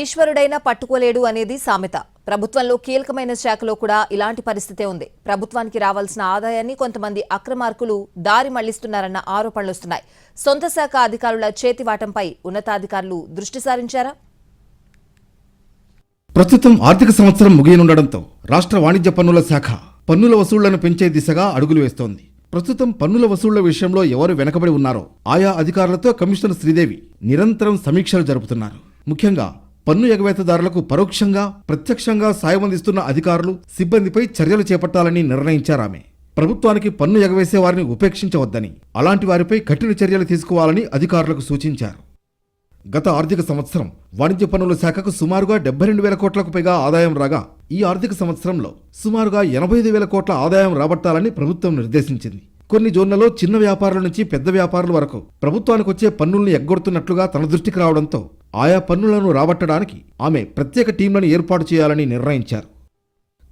ఈశ్వరుడైనా పట్టుకోలేడు అనేది సామెత. ప్రభుత్వంలో కీలకమైన శాఖలో కూడా ఇలాంటి పరిస్థితే ఉంది. ప్రభుత్వానికి రావాల్సిన ఆదాయాన్ని కొంతమంది అక్రమార్కులు దారి మళ్ళిస్తున్నారన్న ఆరోపణలు వస్తున్నాయి. సొంత శాఖ అధికారుల చేతివాటంపై ఉన్నతాధికారులు దృష్టి సారించారా? ప్రస్తుతం ఆర్థిక సంవత్సరం ముగియనుండడంతో రాష్ట్ర వాణిజ్య పన్నుల శాఖ పన్నుల వసూళ్ళను పెంచే దిశగా అడుగులు వేస్తోంది. ప్రస్తుతం పన్నుల వసూళ్ళ విషయంలో ఎవరు వెనకబడి ఉన్నారో ఆయా అధికారులతో కమిషనర్ శ్రీదేవి నిరంతరం సమీక్షలు జరుపుతున్నారు. ముఖ్యంగా పన్ను ఎగవేతదారులకు పరోక్షంగా ప్రత్యక్షంగా సాయం అందిస్తున్న అధికారులు సిబ్బందిపై చర్యలు చేపట్టాలని నిర్ణయించారామె. ప్రభుత్వానికి పన్ను ఎగవేసే వారిని ఉపేక్షించవద్దని అలాంటి వారిపై కఠిన చర్యలు తీసుకోవాలని అధికారులకు సూచించారు. గత ఆర్థిక సంవత్సరం వాణిజ్య పన్నుల శాఖకు సుమారుగా డెబ్బై రెండు వేల కోట్లకు పైగా ఆదాయం రాగా ఈ ఆర్థిక సంవత్సరంలో సుమారుగా ఎనభై ఐదు వేల కోట్ల ఆదాయం రాబట్టాలని ప్రభుత్వం నిర్దేశించింది. కొన్ని జోన్లలో చిన్న వ్యాపారుల నుంచి పెద్ద వ్యాపారుల వరకు ప్రభుత్వానికి వచ్చే పన్నుల్ని ఎగ్గొడుతున్నట్లుగా తన దృష్టికి రావడంతో ఆయా పన్నులను రాబట్టడానికి ఆమె ప్రత్యేక టీంలను ఏర్పాటు చేయాలని నిర్ణయించారు.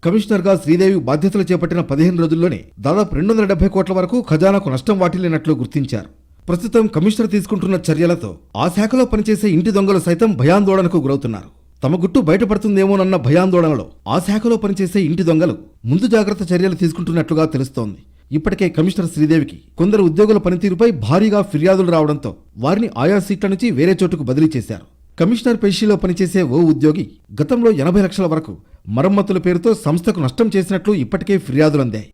కమిషనర్గా శ్రీదేవి బాధ్యతలు చేపట్టిన పదిహేను రోజుల్లోనే దాదాపు రెండు వందల డెబ్బై కోట్ల వరకు ఖజానాకు నష్టం వాటిల్లినట్లు గుర్తించారు. ప్రస్తుతం కమిషనర్ తీసుకుంటున్న చర్యలతో ఆ శాఖలో పనిచేసే ఇంటి దొంగలు సైతం భయాందోళనకు గురవుతున్నారు. తమ గుట్టు బయటపడుతుందేమోనన్న భయాందోళనలో ఆ శాఖలో పనిచేసే ఇంటి దొంగలు ముందు జాగ్రత్త చర్యలు తీసుకుంటున్నట్లుగా తెలుస్తోంది. ఇప్పటికే కమిషనర్ శ్రీదేవికి కొందరు ఉద్యోగుల పనితీరుపై భారీగా ఫిర్యాదులు రావడంతో వారిని ఆయా సీట్ల నుంచి వేరే చోటుకు బదిలీ చేశారు. కమిషనర్ పేషీలో పనిచేసే ఓ ఉద్యోగి గతంలో ఎనభై లక్షల వరకు మరమ్మతుల పేరుతో సంస్థకు నష్టం చేసినట్లు ఇప్పటికే ఫిర్యాదులందాయి